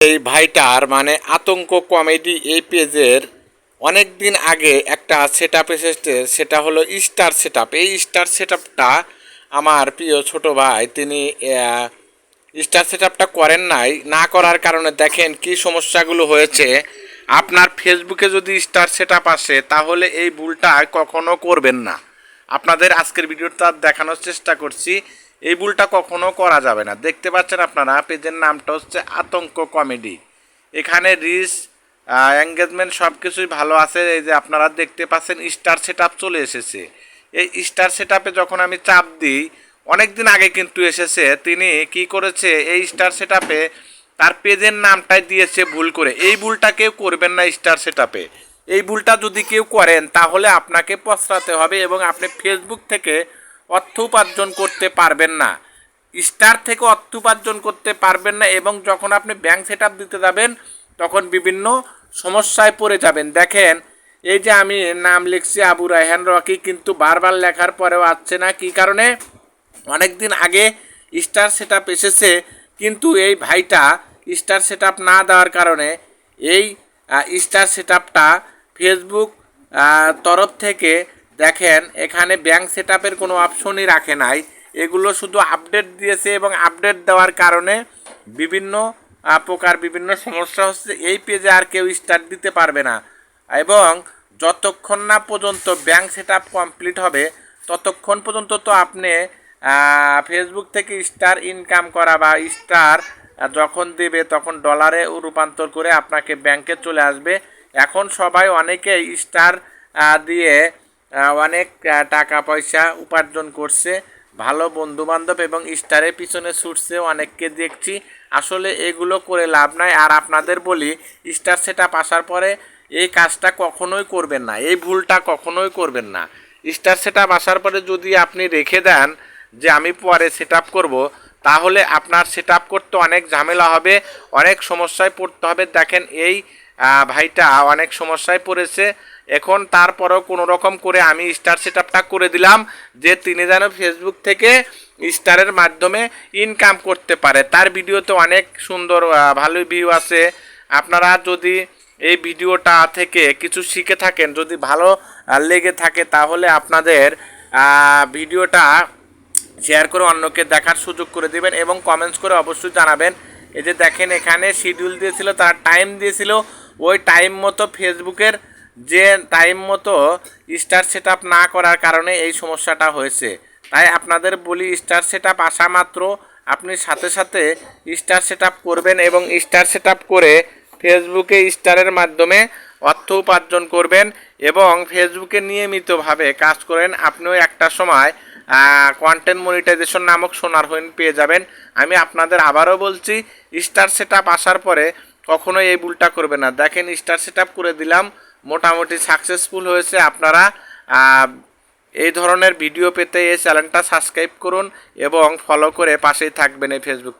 এই ভাইটার মানে আতঙ্ক কমেডি এই পেজের অনেক দিন আগে একটা সেট আপ এসেছে, সেটা হলো স্টার সেট আপ এই স্টার সেট আপটা আমার প্রিয় ছোট ভাই, তিনি স্টার সেট আপটা করেন নাই। না করার কারণে দেখেন কি সমস্যাগুলো হয়েছে। আপনার ফেসবুকে যদি স্টার সেট আপ আসে, তাহলে এই ভুলটা কখনো করবেন না। আপনাদের আজকের ভিডিওটা দেখানোর চেষ্টা করছি। এই ভুলটা কখনো করা যাবে না। দেখতে পাচ্ছেন আপনারা, পেজের নামটা হচ্ছে আতঙ্ক কমেডি। এখানে রিস এঙ্গেজমেন্ট সব কিছুই ভালো আছে। এই যে আপনারা দেখতে পাচ্ছেন স্টার সেট চলে এসেছে। এই স্টার সেট যখন আমি চাপ দিই অনেক দিন আগে কিন্তু এসেছে, তিনি কি করেছে, এই স্টার সেট তার পেজের নামটাই দিয়েছে ভুল করে। এই ভুলটা কেউ করবেন না স্টার সেট এই ভুলটা যদি কেউ করেন, তাহলে আপনাকে পস্তাতে হবে এবং আপনি ফেসবুক থেকে অর্থ উপার্জন করতে পারবেন না। স্টার থেকে অর্থ উপার্জন করতে পারবেন না এবং যখন আপনি ব্যাংক সেট দিতে যাবেন, তখন বিভিন্ন সমস্যায় পড়ে যাবেন। দেখেন, এই যে আমি নাম লিখছি আবু রায়হান রকি, কিন্তু বারবার লেখার পরেও আসছে না। কি কারণে? অনেক দিন আগে স্টার সেট এসেছে, কিন্তু এই ভাইটা স্টার সেট না দেওয়ার কারণে এই স্টার সেট ফেসবুক তরফ থেকে দেখেন, এখানে ব্যাংক সেট কোনো অপশনই রাখে নাই। এগুলো শুধু আপডেট দিয়েছে এবং আপডেট দেওয়ার কারণে বিভিন্ন প্রকার বিভিন্ন সমস্যা হচ্ছে। এই পেজে আর কেউ স্টার্ট দিতে পারবে না। এবং যতক্ষণ না পর্যন্ত ব্যাংক সেট কমপ্লিট হবে, ততক্ষণ পর্যন্ত তো আপনি ফেসবুক থেকে স্টার ইনকাম করা বা স্টার যখন দেবে, তখন ডলারে রূপান্তর করে আপনাকে ব্যাংকে চলে আসবে। এখন সবাই অনেকে স্টার দিয়ে অনেক টাকা পয়সা উপার্জন করছে, ভালো বন্ধু বান্ধব এবং স্টারের পিছনে ছুটছে, অনেককে দেখছি। আসলে এগুলো করে লাভ নাই। আর আপনাদের বলি, স্টার সেট আসার পরে এই কাজটা কখনোই করবেন না, এই ভুলটা কখনোই করবেন না। স্টার সেট আসার পরে যদি আপনি রেখে দেন যে আমি পরে সেট আপ করব তাহলে আপনার সেট করতে অনেক ঝামেলা হবে, অনেক সমস্যায় পড়তে হবে। দেখেন এই ভাইটা অনেক সমস্যায় পড়েছে। এখন তারপরেও কোনো রকম করে আমি স্টার সেট করে দিলাম, যে তিনি যেন ফেসবুক থেকে স্টারের মাধ্যমে ইনকাম করতে পারে। তার ভিডিওতে অনেক সুন্দর ভালোই ভিউ আছে। আপনারা যদি এই ভিডিওটা থেকে কিছু শিখে থাকেন, যদি ভালো লেগে থাকে, তাহলে আপনাদের ভিডিওটা শেয়ার করে অন্যকে দেখার সুযোগ করে দিবেন এবং কমেন্টস করে অবশ্যই জানাবেন। এই যে দেখেন এখানে শিডিউল দিয়েছিল, তার টাইম দিয়েছিল। ওই টাইম মতো ফেসবুকের যে টাইম মতো স্টার সেট না করার কারণে এই সমস্যাটা হয়েছে। তাই আপনাদের বলি স্টার সেট আসা মাত্র। আপনি সাথে সাথে স্টার সেট করবেন এবং স্টার সেট করে ফেসবুকে স্টারের মাধ্যমে অর্থ উপার্জন করবেন এবং ফেসবুকে নিয়মিতভাবে কাজ করেন। আপনিও একটা সময় কন্টেন্ট মনিটাইজেশন নামক সোনার হইন পেয়ে যাবেন। আমি আপনাদের আবারও বলছি স্টার সেট আসার পরে কখনোই এই ভুলটা করবে না। দেখেন স্টার সেট করে দিলাম, মোটামুটি সাকসেসফুল হয়েছে আপনারা। এই ধরনের ভিডিও পেতে এই চ্যানেলটা সাবস্ক্রাইব করুন এবং ফলো করে পাশেই থাকবেন এই ফেসবুক